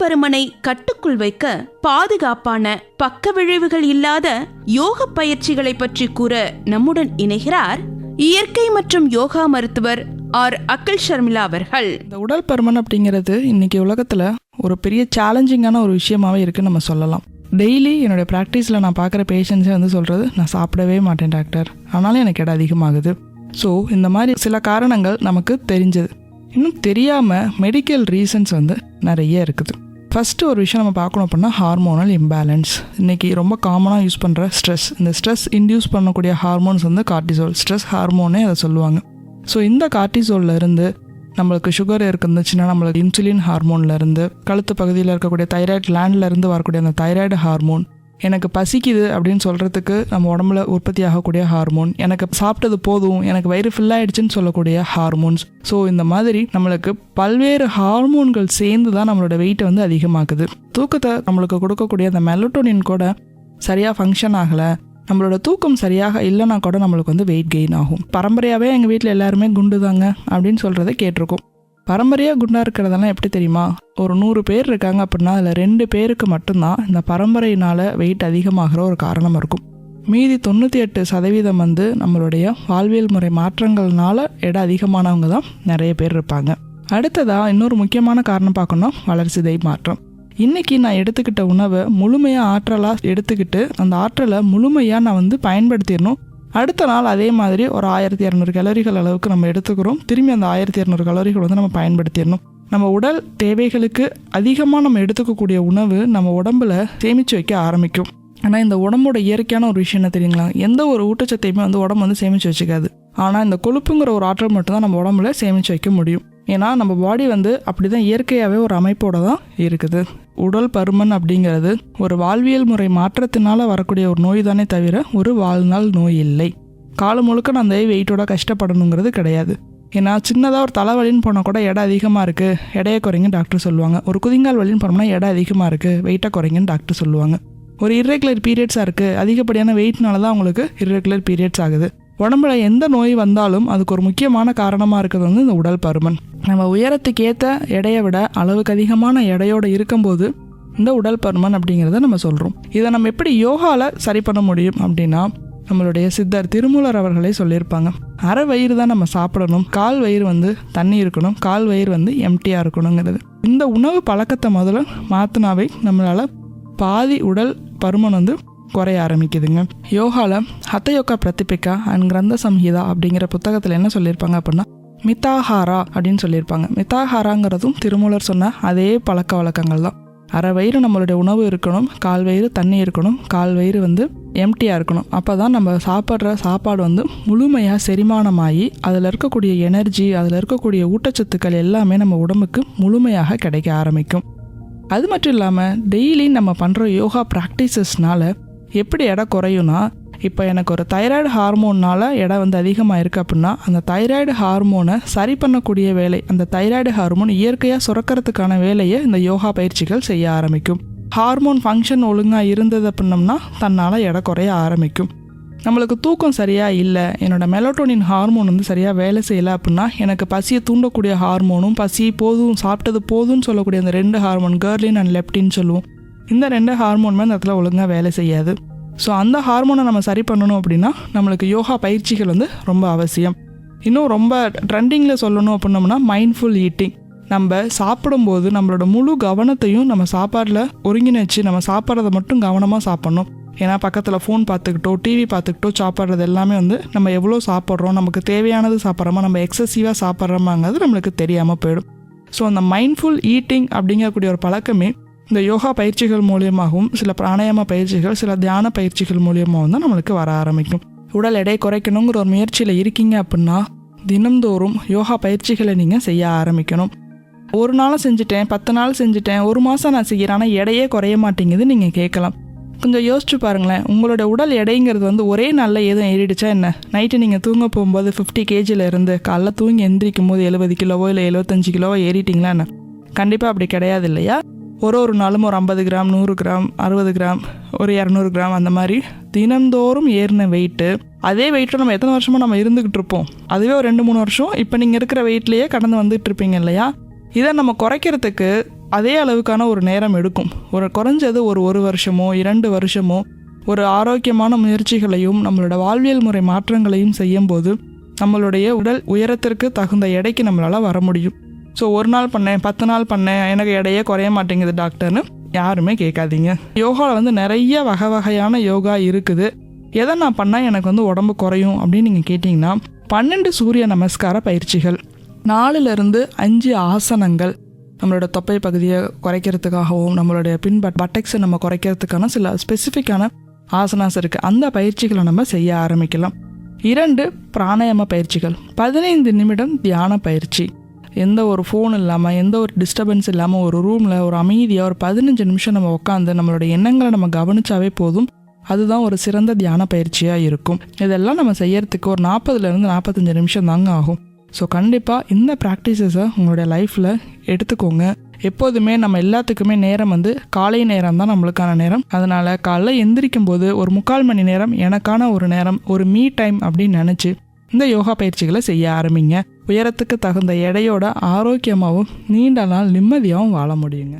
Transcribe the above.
பருமனை கட்டுக்குள் வைக்க பாதுகாப்பான பக்க விளைவுகள் இல்லாத யோக பயிற்சிகளை பற்றி கூற நம்முடன் இணைகிறார் இயற்கை மற்றும் யோகா மருத்துவர் ஆர். அகில் ஷர்மிளா அவர்கள். இந்த உடல் பருமன் அப்படிங்கிறது இன்னைக்கு உலகத்தில் ஒரு பெரிய சேலஞ்சிங்கான ஒரு விஷயமாவே இருக்குன்னு நம்ம சொல்லலாம். டெய்லி என்னுடைய ப்ராக்டிஸில் நான் பார்க்குற பேஷண்ட்ஸே வந்து சொல்கிறது நான் சாப்பிடவே மாட்டேன் டாக்டர் ஆனாலும் எனக்கு இடம் அதிகமாகுது. ஸோ இந்த மாதிரி சில காரணங்கள் நமக்கு தெரிஞ்சது. இன்னும் தெரியாமல் மெடிக்கல் ரீசன்ஸ் வந்து நிறைய இருக்குது. ஃபஸ்ட்டு ஒரு விஷயம் நம்ம பார்க்கணும் அப்படின்னா ஹார்மோனல் இம்பேலன்ஸ் இன்றைக்கி ரொம்ப காமனாக யூஸ் பண்ணுற ஸ்ட்ரெஸ் இந்த ஸ்ட்ரெஸ் இன்டியூஸ் பண்ணக்கூடிய ஹார்மோன்ஸ் வந்து கார்டிசோல் ஸ்ட்ரெஸ் ஹார்மோனே அதை சொல்லுவாங்க. ஸோ இந்த கார்டிசோல்ல இருந்து நம்மளுக்கு சுகர் இருந்துச்சுன்னா நம்மளுக்கு இன்சுலின் ஹார்மோன்லேருந்து கழுத்து பகுதியில் இருக்கக்கூடிய தைராய்டு லேண்ட்லேருந்து வரக்கூடிய அந்த தைராய்டு ஹார்மோன் எனக்கு பசிக்குது அப்படின்னு சொல்கிறதுக்கு நம்ம உடம்புல உற்பத்தி ஆகக்கூடிய ஹார்மோன் எனக்கு சாப்பிட்டது போதும் எனக்கு வயிறு ஃபில்லாயிடுச்சுன்னு சொல்லக்கூடிய ஹார்மோன்ஸ் ஸோ இந்த மாதிரி நம்மளுக்கு பல்வேறு ஹார்மோன்கள் சேர்ந்து தான் நம்மளோட வெயிட்டை வந்து அதிகமாக்குது. தூக்கத்தை நம்மளுக்கு கொடுக்கக்கூடிய அந்த மெலட்டோனின் கூட சரியாக ஃபங்க்ஷன் ஆகலை. நம்மளோட தூக்கம் சரியாக இல்லைனா கூட நம்மளுக்கு வந்து வெயிட் கெயின் ஆகும். பரம்பரையாகவே எங்கள் வீட்டில் எல்லாருமே குண்டு தாங்க அப்படின்னு சொல்கிறத கேட்டிருக்கோம். பரம்பரையாக குண்டாக இருக்கிறதெல்லாம் எப்படி தெரியுமா? ஒரு நூறு பேர் இருக்காங்க அப்படின்னா அதில் ரெண்டு பேருக்கு மட்டும்தான் இந்த பரம்பரையினால் வெயிட் அதிகமாகிற ஒரு காரணம் இருக்கும். மீதி தொண்ணூற்றி எட்டு சதவீதம் வந்து நம்மளுடைய வாழ்வியல் முறை மாற்றங்கள்னால எடை அதிகமானவங்க தான் நிறைய பேர் இருப்பாங்க. அடுத்ததாக இன்னொரு முக்கியமான காரணம் பார்க்கணும் வளர்ச்சிதை மாற்றம். இன்றைக்கி நான் எடுத்துக்கிட்ட உணவை முழுமையாக ஆற்றலாக எடுத்துக்கிட்டு அந்த ஆற்றலை முழுமையாக நான் வந்து பயன்படுத்திடணும். அடுத்த நாள் அதே மாதிரி ஒரு ஆயிரத்தி இரநூறு கலோரிகள் அளவுக்கு நம்ம எடுத்துக்கிறோம். திரும்பி அந்த ஆயிரத்தி இரநூறு கலோரிகள் வந்து நம்ம பயன்படுத்திடணும். நம்ம உடல் தேவைகளுக்கு அதிகமாக நம்ம எடுத்துக்கக்கூடிய உணவு நம்ம உடம்புல சேமித்து வைக்க ஆரம்பிக்கும். ஆனால் இந்த உடம்போட இயற்கையான ஒரு விஷயம் என்ன தெரியுங்களா? எந்த ஒரு ஊட்டச்சத்தையுமே வந்து உடம்பு வந்து சேமித்து வச்சுக்காது. ஆனால் இந்த கொழுப்புங்கிற ஒரு ஆற்றல் மட்டும்தான் நம்ம உடம்புல சேமித்து வைக்க முடியும். ஏன்னா நம்ம பாடி வந்து அப்படி தான் இயற்கையாகவே ஒரு அமைப்போட தான் இருக்குது. உடல் பருமன் அப்படிங்கிறது ஒரு வாழ்வியல் முறை மாற்றத்தினால வரக்கூடிய ஒரு நோய் தானே தவிர ஒரு வாழ்நாள் நோய் இல்லை. காலம் முழுக்க நான் அந்த வெயிட்டோட கஷ்டப்படணுங்கிறது கிடையாது. ஏன்னா சின்னதாக ஒரு தலைவலின்னு போனால் கூட எடை அதிகமாக இருக்குது எடையை குறைங்க டாக்டர் சொல்லுவாங்க. ஒரு குதிங்கால் வலின்னு போனோம்னா எடை அதிகமாக இருக்குது வெயிட்டை குறைங்கன்னு டாக்டர் சொல்லுவாங்க. ஒரு இர்ரெகுலர் பீரியட்ஸாக இருக்குது அதிகப்படியான வெயிட்னால தான் உங்களுக்கு இர்ரெகுலர் பீரியட்ஸ் ஆகுது. உடம்புல எந்த நோய் வந்தாலும் அதுக்கு ஒரு முக்கியமான காரணமாக இருக்கிறது வந்து இந்த உடல் பருமன். நம்ம உயரத்துக்கு ஏற்ற எடையை விட அளவுக்கு அதிகமான எடையோடு இருக்கும்போது இந்த உடல் பருமன் அப்படிங்கிறத நம்ம சொல்கிறோம் இதை நம்ம எப்படி யோகாவில் சரி பண்ண முடியும் அப்படின்னா நம்மளுடைய சித்தர் திருமூலர் அவர்களே சொல்லியிருப்பாங்க. அரை வயிறு தான் நம்ம சாப்பிடணும். கால் வயிறு வந்து தண்ணி இருக்கணும். கால் வயிறு வந்து எம்டியாக இருக்கணுங்கிறது. இந்த உணவு பழக்கத்தை முதல்ல மாற்றினாவே நம்மளால் பாதி உடல் பருமன் வந்து குறைய ஆரம்பிக்குதுங்க. யோகாவில் ஹத்தயோகா பிரதிபிகா அண்ட் கிரந்த சம்ஹிதா அப்படிங்கிற புத்தகத்தில் என்ன சொல்லியிருப்பாங்க அப்படின்னா மித்தாஹாரா அப்படின்னு சொல்லியிருப்பாங்க. மித்தாஹாராங்கிறதும் திருமூலர் சொன்ன அதே பழக்க வழக்கங்கள் தான். அரை வயிறு நம்மளுடைய உணவு இருக்கணும் கால் வயிறு தண்ணி இருக்கணும் கால் வயிறு வந்து எம்டியாக இருக்கணும். அப்போ தான் நம்ம சாப்பிட்ற சாப்பாடு வந்து முழுமையாக செரிமானமாகி அதில் இருக்கக்கூடிய எனர்ஜி அதில் இருக்கக்கூடிய ஊட்டச்சத்துக்கள் எல்லாமே நம்ம உடம்புக்கு முழுமையாக கிடைக்க ஆரம்பிக்கும். அது மட்டும் இல்லாமல் டெய்லி நம்ம பண்ணுற யோகா ப்ராக்டிசஸ்னால எப்படி எடை குறையும்னா இப்போ எனக்கு ஒரு தைராய்டு ஹார்மோன்னால் எடை வந்து அதிகமாக இருக்குது அப்படின்னா அந்த தைராய்டு ஹார்மோனை சரி பண்ணக்கூடிய வேலை அந்த தைராய்டு ஹார்மோன் இயற்கையாக சுரக்கிறதுக்கான வேலையை இந்த யோகா பயிற்சிகள் செய்ய ஆரம்பிக்கும். ஹார்மோன் ஃபங்க்ஷன் ஒழுங்காக இருந்தது அப்படின்னம்னா தன்னால் எடை குறைய ஆரம்பிக்கும். நம்மளுக்கு தூக்கம் சரியாக இல்லை என்னோடய மெலோட்டோனின் ஹார்மோன் வந்து சரியாக வேலை செய்யலை அப்படின்னா எனக்கு பசியை தூண்டக்கூடிய ஹார்மோனும் பசி போதும் சாப்பிட்டது போதும்னு சொல்லக்கூடிய அந்த ரெண்டு ஹார்மோன் கேர்லின் அண்ட் லெப்டின்னு சொல்லுவோம். இந்த ரெண்டு ஹார்மோனுமே அந்த இடத்துல ஒழுங்காக வேலை செய்யாது. ஸோ அந்த ஹார்மோனை நம்ம சரி பண்ணணும் அப்படின்னா நம்மளுக்கு யோகா பயிற்சிகள் வந்து ரொம்ப அவசியம். இன்னும் ரொம்ப ட்ரெண்டிங்கில் சொல்லணும் அப்படின்னோம்னா மைண்ட்ஃபுல் ஈட்டிங் நம்ம சாப்பிடும்போது நம்மளோட முழு கவனத்தையும் நம்ம சாப்பாடில் ஒருங்கிணைச்சு நம்ம சாப்பிட்றத மட்டும் கவனமாக சாப்பிட்ணும். ஏன்னா பக்கத்தில் ஃபோன் பார்த்துக்கிட்டோ டிவி பார்த்துக்கிட்டோ சாப்பிட்றது எல்லாமே வந்து நம்ம எவ்வளோ சாப்பிட்றோம் நமக்கு தேவையானது சாப்பிட்றோமா நம்ம எக்ஸசிவாக சாப்பிட்றோமாங்கிறது நம்மளுக்கு தெரியாமல் போயிடும். ஸோ அந்த மைண்ட்ஃபுல் ஈட்டிங் அப்படிங்கக்கூடிய ஒரு பழக்கமே இந்த யோகா பயிற்சிகள் மூலியமாகவும் சில பிராணாயாம பயிற்சிகள் சில தியான பயிற்சிகள் மூலியமாகவும் தான் நம்மளுக்கு வர ஆரம்பிக்கும். உடல் எடை குறைக்கணுங்கிற ஒரு முயற்சியில் இருக்கீங்க அப்படின்னா தினம்தோறும் யோகா பயிற்சிகளை நீங்கள் செய்ய ஆரம்பிக்கணும். ஒரு நாள் செஞ்சுட்டேன் பத்து நாள் செஞ்சுட்டேன் ஒரு மாதம் நான் செய்கிறேன் ஆனால் எடையே குறைய மாட்டேங்குது நீங்கள் கேட்கலாம். கொஞ்சம் யோசிச்சு பாருங்களேன் உங்களோட உடல் எடைங்கிறது வந்து ஒரே நாளில் எதுவும் ஏறிடுச்சா என்ன? நைட்டு நீங்கள் தூங்க போகும்போது ஃபிஃப்டி கேஜியில் இருந்து காலைல தூங்கி எந்திரிக்கும் போது எழுபது கிலோவோ இல்லை எழுபத்தஞ்சு கிலோவோ ஏறிட்டிங்களா என்ன? கண்டிப்பாக அப்படி கிடையாது இல்லையா? ஒரு ஒரு நாளும் ஒரு ஐம்பது கிராம் நூறு கிராம் அறுபது கிராம் ஒரு இரநூறு கிராம் அந்த மாதிரி தினந்தோறும் ஏறின வெயிட்டு அதே வெயிட்டில் நம்ம எத்தனை வருஷமாக நம்ம இருந்துக்கிட்டு இருப்போம்? அதுவே ஒரு ரெண்டு மூணு வருஷம். இப்போ நீங்கள் இருக்கிற வெயிட்லேயே கடந்து வந்துட்டு இருப்பீங்க இல்லையா? இதை நம்ம குறைக்கிறதுக்கு அதே அளவுக்கான ஒரு நேரம் எடுக்கும். ஒரு குறைஞ்சது ஒரு ஒரு வருஷமோ இரண்டு வருஷமோ ஒரு ஆரோக்கியமான முயற்சிகளையும் நம்மளோட வாழ்வியல் முறை மாற்றங்களையும் செய்யும்போது நம்மளுடைய உடல் உயரத்திற்கு தகுந்த எடைக்கு நம்மளால் வர முடியும். ஸோ ஒரு நாள் பண்ணேன் பத்து நாள் பண்ணேன். எனக்கு இடையே குறைய மாட்டேங்குது டாக்டர்னு. யாருமே கேட்காதீங்க. யோகாவில் வந்து நிறைய வகை வகையான யோகா இருக்குது. எதை நான் பண்ணால் எனக்கு வந்து உடம்பு குறையும் அப்படின்னு நீங்கள் கேட்டிங்கன்னா பன்னெண்டு சூரிய நமஸ்கார பயிற்சிகள். நாலுலேருந்து அஞ்சு ஆசனங்கள். நம்மளோட தொப்பை பகுதியை குறைக்கிறதுக்காகவும் நம்மளுடைய பின்பட் பட்டெக்ஸை நம்ம குறைக்கிறதுக்கான சில ஸ்பெசிஃபிக்கான ஆசனாஸ் இருக்குது அந்த பயிற்சிகளை நம்ம செய்ய ஆரம்பிக்கலாம். இரண்டு பிராணாயாம பயிற்சிகள். பதினைந்து நிமிடம் தியான பயிற்சி. எந்த ஒரு ஃபோன் இல்லாமல் எந்த ஒரு டிஸ்டர்பன்ஸ் இல்லாமல் ஒரு ரூமில் ஒரு அமைதியாக ஒரு பதினஞ்சு நிமிஷம் நம்ம உட்காந்து நம்மளோட எண்ணங்களை நம்ம கவனிச்சாவே போதும். அதுதான் ஒரு சிறந்த தியான பயிற்சியாக இருக்கும். இதெல்லாம் நம்ம செய்யறதுக்கு ஒரு நாற்பதுலேருந்து நாற்பத்தஞ்சு நிமிஷம் தாங்க ஆகும். ஸோ கண்டிப்பாக இந்த ப்ராக்டிசஸை உங்களுடைய லைஃப்பில் எடுத்துக்கோங்க. எப்போதுமே நம்ம எல்லாத்துக்குமே நேரம் வந்து காலை நேரம் தான் நம்மளுக்கான நேரம். அதனால் காலைல எந்திரிக்கும் போது ஒரு முக்கால் மணி நேரம் எனக்கான ஒரு நேரம் ஒரு மீ டைம் அப்படின்னு நினச்சி இந்த யோகா பயிற்சிகளை செய்ய ஆரம்பிங்க. உயரத்துக்கு தகுந்த எடையோட ஆரோக்கியமாகவும் நீண்ட நாள் நிம்மதியாகவும் வாழ முடியுங்க.